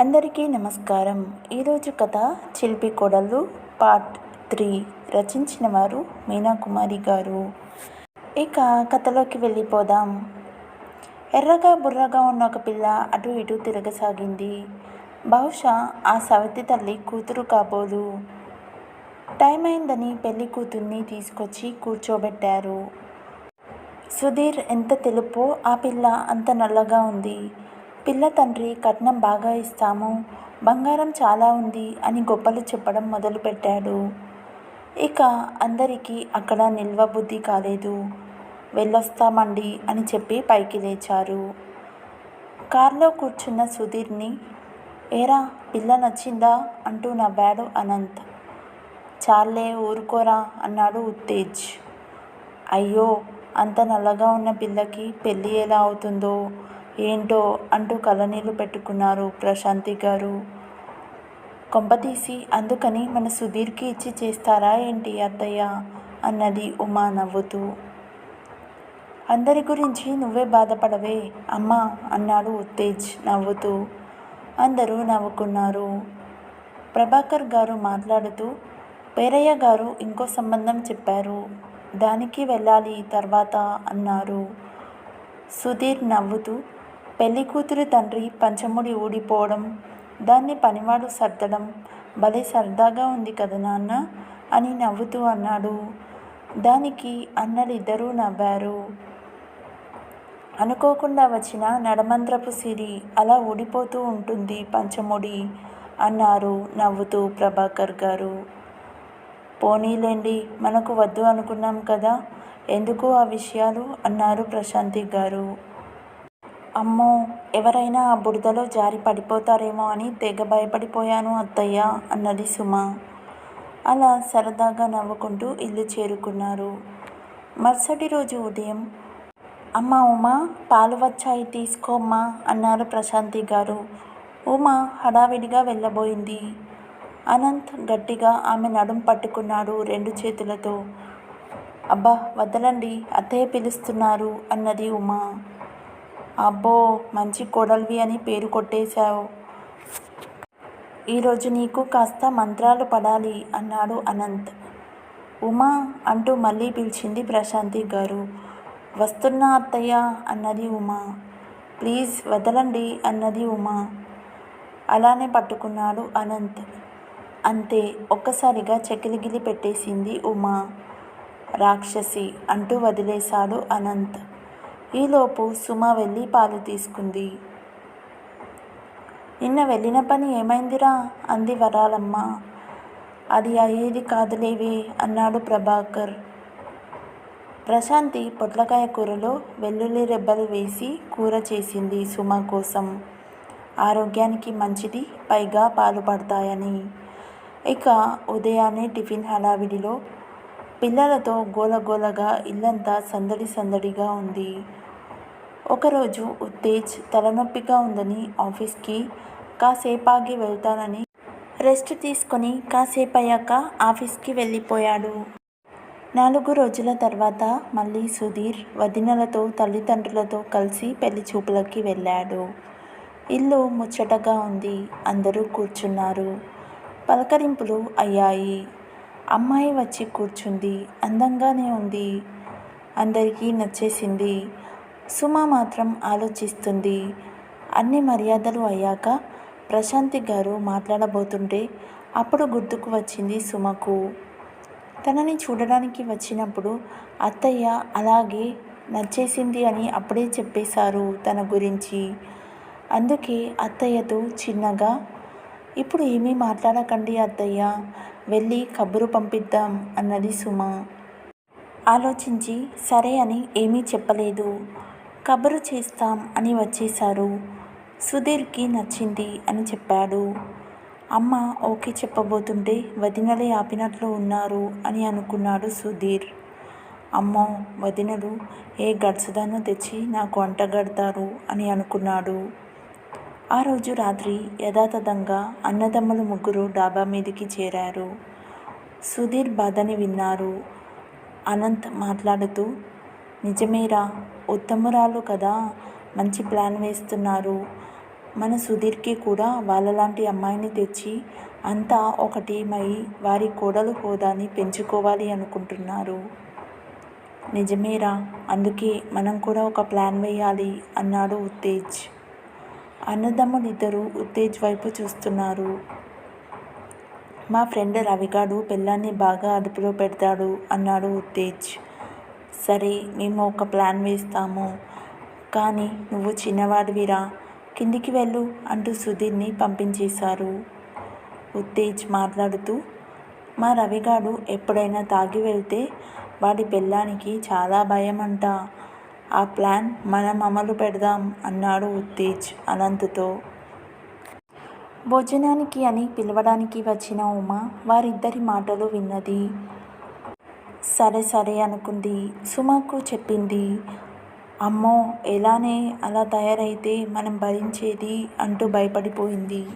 అందరికీ నమస్కారం. ఈరోజు కథ చిల్పి కొడలు పార్ట్ త్రీ రచించిన వారు మీనాకుమారి గారు. ఇక కథలోకి వెళ్ళిపోదాం. ఎర్రగా బుర్రగా ఉన్న ఒక పిల్ల అటు ఇటు తిరగసాగింది. బహుశా ఆ సవతి తల్లి కూతురు కాబోలు. టైం అయిందని పెళ్ళి కూతుర్ని తీసుకొచ్చి కూర్చోబెట్టారు. సుధీర్ ఎంత తెలుపో ఆ పిల్ల అంత నల్లగా ఉంది. పిల్ల తండ్రి కట్నం బాగా ఇస్తాము బంగారం చాలా ఉంది అని గొప్పలు చెప్పడం మొదలుపెట్టాడు. ఇక అందరికీ అక్కడ నిల్వ బుద్ధి కాలేదు. వెళ్ళొస్తామండి అని చెప్పి పైకి లేచారు. కారులో కూర్చున్న సుధీర్ని ఏరా పిల్ల నచ్చిందా? అంటూ నవ్వాడు అనంత్. చాలే ఊరుకోరా అన్నాడు ఉత్తేజ్. అయ్యో అంత నల్లగా ఉన్న పిల్లకి పెళ్ళి ఎలా అవుతుందో? ఏంటో అంటూ కళ్ళనీళ్ళు పెట్టుకున్నారు ప్రశాంతి గారు. కొంపతీసి అందుకని మన సుధీర్కి ఇచ్చి చేస్తారా ఏంటి అత్తయ్య? అన్నది ఉమా నవ్వుతూ. అందరి గురించి నువ్వే బాధపడవే అమ్మా అన్నాడు ఉత్తేజ్ నవ్వుతూ. అందరూ నవ్వుకున్నారు. ప్రభాకర్ గారు మాట్లాడుతూ పేరయ్య గారు ఇంకో సంబంధం చెప్పారు దానికి వెళ్ళాలి తర్వాత అన్నారు. సుధీర్ నవ్వుతూ పెళ్ళి కూతురు తండ్రి పంచముడి ఊడిపోవడం దాన్ని పనివాడు సర్దడం భలే సరదాగా ఉంది కదా నాన్న? అని నవ్వుతూ అన్నాడు. దానికి అన్నలిద్దరూ నవ్వారు. అనుకోకుండా వచ్చిన నడమంత్రపు సిరి అలా ఊడిపోతూ ఉంటుంది పంచముడి అన్నారు నవ్వుతూ ప్రభాకర్ గారు. పోనీలేండి మనకు వద్దు అనుకున్నాం కదా ఎందుకు ఆ విషయాలు? అన్నారు ప్రశాంతి గారు. అమ్మో ఎవరైనా ఆ బురదలో జారి పడిపోతారేమో అని తెగ భయపడిపోయాను అత్తయ్య అన్నది సుమ. అలా సరదాగా నవ్వుకుంటూ ఇల్లు చేరుకున్నారు. మరుసటి రోజు ఉదయం అమ్మ ఉమా పాలు వచ్చాయి తీసుకోమ్మా అన్నారు ప్రశాంతి గారు. ఉమా హడావిడిగా వెళ్ళబోయింది. అనంత్ గట్టిగా ఆమె నడుం పట్టుకున్నాడు రెండు చేతులతో. అబ్బా వదలండి అత్తయ్య పిలుస్తున్నారు అన్నది ఉమా. అబ్బో మంచి కోడలివి అని పేరు కొట్టేశావు. ఈరోజు నీకు కాస్త మంత్రాలు పడాలి అన్నాడు అనంత్. ఉమా అంటూ మళ్ళీ పిలిచింది ప్రశాంతి గారు. వస్తున్నా అత్తయ్య అన్నది ఉమా. ప్లీజ్ వదలండి అన్నది ఉమా. అలానే పట్టుకున్నాడు అనంత్. అంతే ఒక్కసారిగా చెకిలిగిలి పెట్టేసింది ఉమా. రాక్షసి అంటూ వదిలేశాడు అనంత్. ఈలోపు సుమ వెళ్ళి పాలు తీసుకుంది. నిన్న వెళ్ళిన పని ఏమైందిరా? అంది వరాలమ్మ. అది అయ్యేది కాదులేవి అన్నాడు ప్రభాకర్. ప్రశాంతి పొట్లకాయ కూరలో వెల్లుల్లి రెబ్బలు వేసి కూర చేసింది సుమ కోసం. ఆరోగ్యానికి మంచిది పైగా పాలు పడతాయని. ఇక ఉదయాన్నే టిఫిన్ హడావిడిలో పిల్లలతో గోలగోలగా ఇల్లంతా సందడి సందడిగా ఉంది. ఒకరోజు ఉత్తేజ్ తలనొప్పిగా ఉందని ఆఫీస్కి కాసేపాగి వెళ్తానని రెస్ట్ తీసుకొని కాసేపు అయ్యాక ఆఫీస్కి వెళ్ళిపోయాడు. నాలుగు రోజుల తర్వాత మళ్ళీ సుధీర్ వదినలతో తల్లిదండ్రులతో కలిసి పెళ్ళి చూపులకి వెళ్ళాడు. ఇల్లు ముచ్చటగా ఉంది. అందరూ కూర్చున్నారు. పలకరింపులు అయ్యాయి. అమ్మాయి వచ్చి కూర్చుంది అందంగానే ఉంది అందరికీ నచ్చేసింది. సుమ మాత్రం ఆలోచిస్తుంది. అన్ని మర్యాదలు అయ్యాక ప్రశాంతి గారు మాట్లాడబోతుంటే అప్పుడు గుర్తుకు వచ్చింది సుమకు. తనని చూడడానికి వచ్చినప్పుడు అత్తయ్య అలాగే నచ్చేసింది అని అప్పుడే చెప్పేశారు తన గురించి. అందుకే అత్తయ్యతో చిన్నగా ఇప్పుడు ఏమీ మాట్లాడకండి అత్తయ్య వెళ్ళి కబురు పంపిద్దాం అన్నది సుమ. ఆలోచించి సరే అని ఏమీ చెప్పలేదు. కబురు చేస్తాం అని వచ్చేశారు. సుధీర్కి నచ్చింది అని చెప్పాడు. అమ్మ ఓకే చెప్పబోతుంటే వదినలే ఆపినట్లు ఉన్నారు అని అనుకున్నాడు సుధీర్. అమ్మో వదినలు ఏ గడుసుదాన్ని తెచ్చి నాకు అంటగడతారు అని అనుకున్నాడు. ఆ రోజు రాత్రి యథాతథంగా అన్నదమ్ములు ముగ్గురు డాబా మీదికి చేరారు. సుధీర్ బాధని విన్నారు. అనంత్ మాట్లాడుతూ నిజమేరా ఉత్తమురాలు కదా మంచి ప్లాన్ వేస్తున్నారు. మన సుధీర్కి కూడా వాళ్ళలాంటి అమ్మాయిని తెచ్చి అంతా ఒక టీం అయి వారి కోడలు హోదాని పెంచుకోవాలి అనుకుంటున్నారు. నిజమేరా అందుకే మనం కూడా ఒక ప్లాన్ వేయాలి అన్నాడు ఉత్తేజ్. అన్నదమ్ములిద్దరూ ఉత్తేజ్ వైపు చూస్తున్నారు. మా ఫ్రెండ్ రవిగాడు పిల్లాన్ని బాగా అదుపులో పెడతాడు అన్నాడు ఉత్తేజ్. సరే మేము ఒక ప్లాన్ వేస్తాము. కానీ నువ్వు చిన్నవాడివిరా. కిందికి వెళ్ళు అంటూ సుధీర్ని పంపించేశారు. ఉత్తేజ్ మాట్లాడుతూ మా రవిగాడు ఎప్పుడైనా తాగి వెళ్తే వాడి పెళ్ళానికి చాలా భయం అంట ఆ ప్లాన్ మనం అమలు పెడదాం అన్నాడు ఉత్తేజ్ అనంత్తో. భోజనానికి అని పిలవడానికి వచ్చిన ఉమ వారిద్దరి మాటలు విన్నది. సరే సరే అనుకుంది. సుమకు చెప్పింది. అమ్మో ఎలానే అలా తయారైతే మనం భరించేది అంటూ భయపడిపోయింది.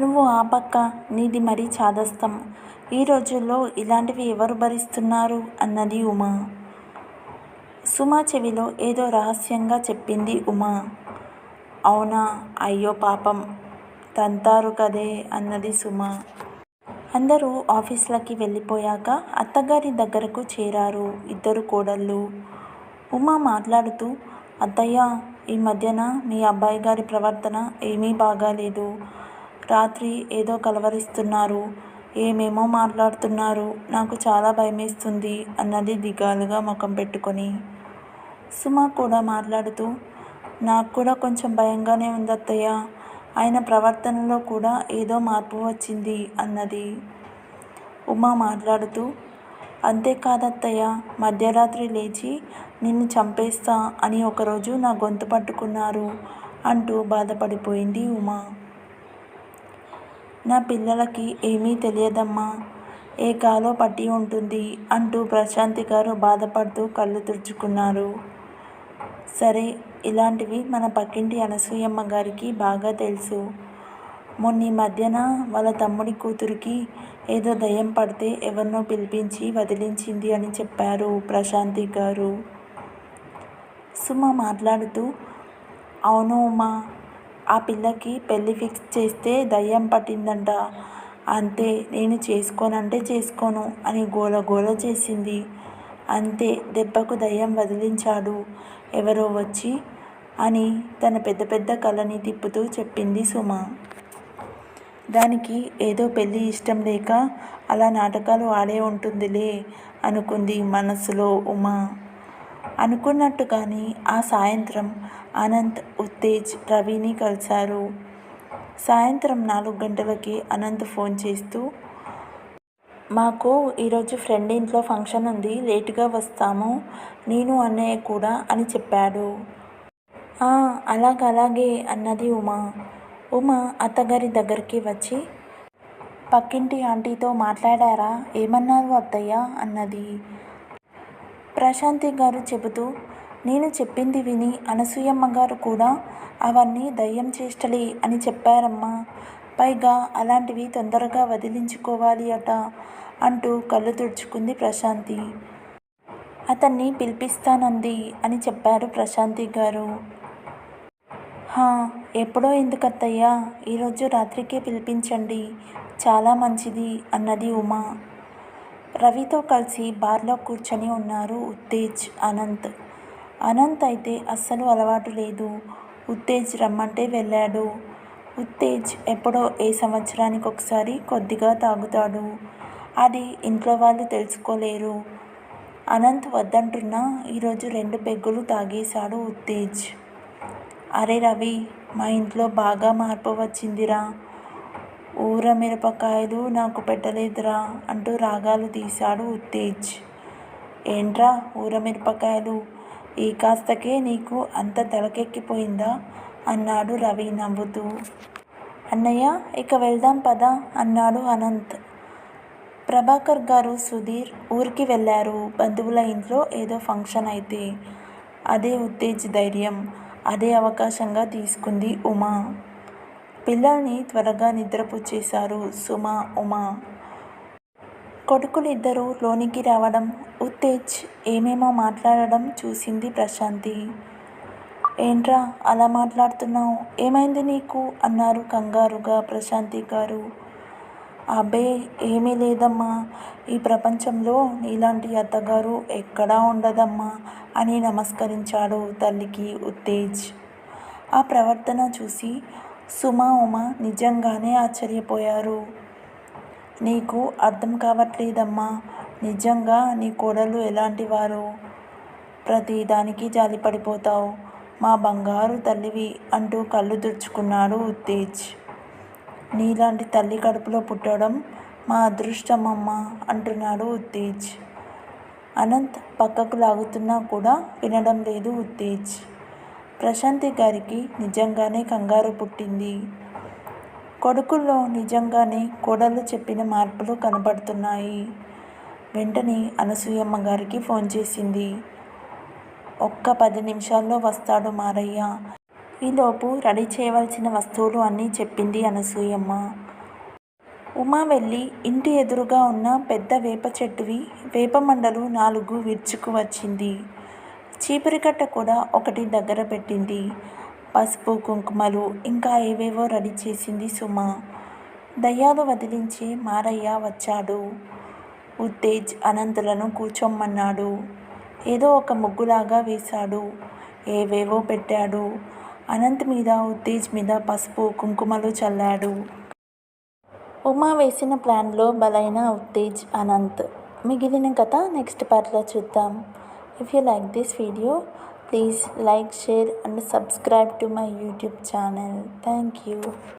నువ్వు ఆ పక్క నీది మరీ చాదస్తం. ఈ రోజుల్లో ఇలాంటివి ఎవరు భరిస్తున్నారు? అన్నది ఉమా. సుమా చెవిలో ఏదో రహస్యంగా చెప్పింది ఉమా. అవునా అయ్యో పాపం తంతారు కదే అన్నది సుమా. అందరూ ఆఫీస్లకి వెళ్ళిపోయాక అత్తగారి దగ్గరకు చేరారు ఇద్దరు కోడళ్ళు. ఉమా మాట్లాడుతూ అత్తయ్య ఈ మధ్యన మీ అబ్బాయి గారి ప్రవర్తన ఏమీ బాగాలేదు. రాత్రి ఏదో కలవరిస్తున్నారు ఏమేమో మాట్లాడుతున్నారు నాకు చాలా భయమేస్తుంది అన్నది దిగాలుగా ముఖం పెట్టుకొని. సుమ కూడా మాట్లాడుతూ నాకు కూడా కొంచెం భయంగానే ఉంది అత్తయ్య ఆయన ప్రవర్తనలో కూడా ఏదో మార్పు వచ్చింది అన్నది. ఉమా మాట్లాడుతూ అంతేకాదత్తయ్య మధ్యరాత్రి లేచి నిన్ను చంపేస్తా అని ఒకరోజు నా గొంతు పట్టుకున్నారు అంటూ బాధపడిపోయింది ఉమా. నా పిల్లలకి ఏమీ తెలియదమ్మా. ఏ కాలో పట్టి ఉంటుంది అంటూ ప్రశాంతి గారు బాధపడుతూ కళ్ళు తుడుచుకున్నారు. సరే ఇలాంటివి మన పక్కింటి అనసూయమ్మ గారికి బాగా తెలుసు. మొన్న మధ్యన వాళ్ళ తమ్ముడి కూతురికి ఏదో దయ్యం పడితే ఎవరినో పిలిపించి వదిలించింది అని చెప్పారు ప్రశాంతి గారు. సుమ మాట్లాడుతూ అవును ఉమా ఆ పిల్లకి పెళ్ళి ఫిక్స్ చేస్తే దయ్యం పట్టిందంట. అంతే నేను చేసుకోనంటే చేసుకోను అని గోల గోల చేసింది. అంతే దెబ్బకు దయ్యం వదిలించాడు. ఎవరో వచ్చి అని తన పెద్ద పెద్ద కళ్ళని తిప్పుతూ చెప్పింది సుమ. దానికి ఏదో పెళ్ళి ఇష్టం లేక అలా నాటకాలు ఆడే ఉంటుందిలే అనుకుంది మనసులో ఉమ. అనుకున్నట్టుగాని ఆ సాయంత్రం అనంత్ ఉత్తేజ్ రవిని కలిశారు. సాయంత్రం నాలుగు గంటలకి అనంత్ ఫోన్ చేస్తూ మాకు ఈరోజు ఫ్రెండ్ ఇంట్లో ఫంక్షన్ ఉంది లేటుగా వస్తాము నేను అన్నయ్య కూడా అని చెప్పాడు. అలాగలాగే అన్నది ఉమా. ఉమా అత్తగారి దగ్గరికి వచ్చి పక్కింటి ఆంటీతో మాట్లాడారా? ఏమన్నారు అత్తయ్య? అన్నది. ప్రశాంతి గారు చెబుతూ నేను చెప్పింది విని అనసూయమ్మ గారు కూడా అవన్నీ దయ్యం చేష్టలే అని చెప్పారమ్మా. పైగా అలాంటివి తొందరగా వదిలించుకోవాలి అట అంటూ కళ్ళు తుడుచుకుంది ప్రశాంతి. అతన్ని పిలిపిస్తానంది అని చెప్పారు ప్రశాంతి గారు. హా ఎప్పుడో ఎందుకత్తయ్యా? ఈరోజు రాత్రికే పిలిపించండి. చాలా మంచిది అన్నది ఉమా. రవితో కలిసి బార్లో కూర్చొని ఉన్నారు ఉత్తేజ్ అనంత్. అనంత్ అయితే అస్సలు అలవాటు లేదు. ఉత్తేజ్ రమ్మంటే వెళ్ళాడు. ఉత్తేజ్ ఎప్పుడో ఏ సంవత్సరానికి ఒకసారి కొద్దిగా తాగుతాడు. అది ఇంట్లో వాళ్ళు తెలుసుకోలేరు. అనంత్ వద్దంటున్నా ఈరోజు రెండు పెగ్గులు తాగేశాడు ఉత్తేజ్. అరే రవి మా ఇంట్లో బాగా మార్పు వచ్చిందిరా. ఊర మిరపకాయలు నాకు పెట్టలేదురా అంటూ రాగాలు తీశాడు ఉత్తేజ్. ఏంట్రా ఊర మిరపకాయలు ఈ కాస్తకే నీకు అంత తలకెక్కిపోయిందా? అన్నాడు రవి నవ్వుతూ. అన్నయ్య ఇక వెళ్దాం పదా అన్నాడు అనంత్. ప్రభాకర్ గారు సుధీర్ ఊరికి వెళ్ళారు. బంధువుల ఇంట్లో ఏదో ఫంక్షన్ అయితే. అదే ఉత్తేజ్ ధైర్యం అదే అవకాశంగా తీసుకుంది ఉమా. పిల్లల్ని త్వరగా నిద్రపుచ్చేశారు సుమ ఉమా. కొడుకులిద్దరూ లోనికి రావడం ఉత్తేజ్ ఏమేమో మాట్లాడడం చూసింది ప్రశాంతి. ఏంట్రా అలా మాట్లాడుతున్నావు? ఏమైంది నీకు? అన్నారు కంగారుగా ప్రశాంతి గారు. అబ్బే ఏమీ లేదమ్మా. ఈ ప్రపంచంలో నీలాంటి అత్తగారు ఎక్కడా ఉండదమ్మా అని నమస్కరించాడు తల్లికి ఉత్తేజ్. ఆ ప్రవర్తన చూసి సుమా ఉమ నిజంగానే ఆశ్చర్యపోయారు. నీకు అర్థం కావట్లేదమ్మా. నిజంగా నీ కోడలు ఎలాంటి వారు? ప్రతి దానికి జాలి పడిపోతావు మా బంగారు తల్లివి అంటూ కళ్ళు తుడుచుకున్నాడు ఉత్తేజ్. నీలాంటి తల్లి కడుపులో పుట్టడం మా అదృష్టమమ్మ అంటున్నాడు ఉత్తేజ్. అనంత్ పక్కకు లాగుతున్నా కూడా వినడం లేదు ఉత్తేజ్. ప్రశాంతి గారికి నిజంగానే కంగారు పుట్టింది. కొడుకుల్లో నిజంగానే కోడలు చెప్పిన మార్పులు కనబడుతున్నాయి. వెంటనే అనసూయమ్మ గారికి ఫోన్ చేసింది. ఒక్క పది నిమిషాల్లో వస్తాడు మారయ్య. ఈలోపు రెడీ చేయవలసిన వస్తువులు అన్నీ చెప్పింది అనసూయమ్మ. ఉమా వెళ్ళి ఇంటి ఎదురుగా ఉన్న పెద్ద వేప చెట్టువి వేప మండలు నాలుగు విరుచుకు వచ్చింది. చీపురికట్ట కూడా ఒకటి దగ్గర పెట్టింది. పసుపు కుంకుమలు ఇంకా ఏవేవో రెడీ చేసింది సుమ. దయ్యాలు వదిలించి మారయ్య వచ్చాడు. ఉత్తేజ్ అనంతులను కూర్చోమన్నాడు. ఏదో ఒక ముగ్గులాగా వేశాడు. ఏవేవో పెట్టాడు. అనంత్ మీద ఉత్తేజ్ మీద పసుపు కుంకుమలు చల్లాడు. ఉమా వేసిన ప్లాన్లో బలైన ఉత్తేజ్ అనంత్. మిగిలిన కథ నెక్స్ట్ పార్ట్లో చూద్దాం. If you like this video please like share and subscribe to my YouTube channel thank you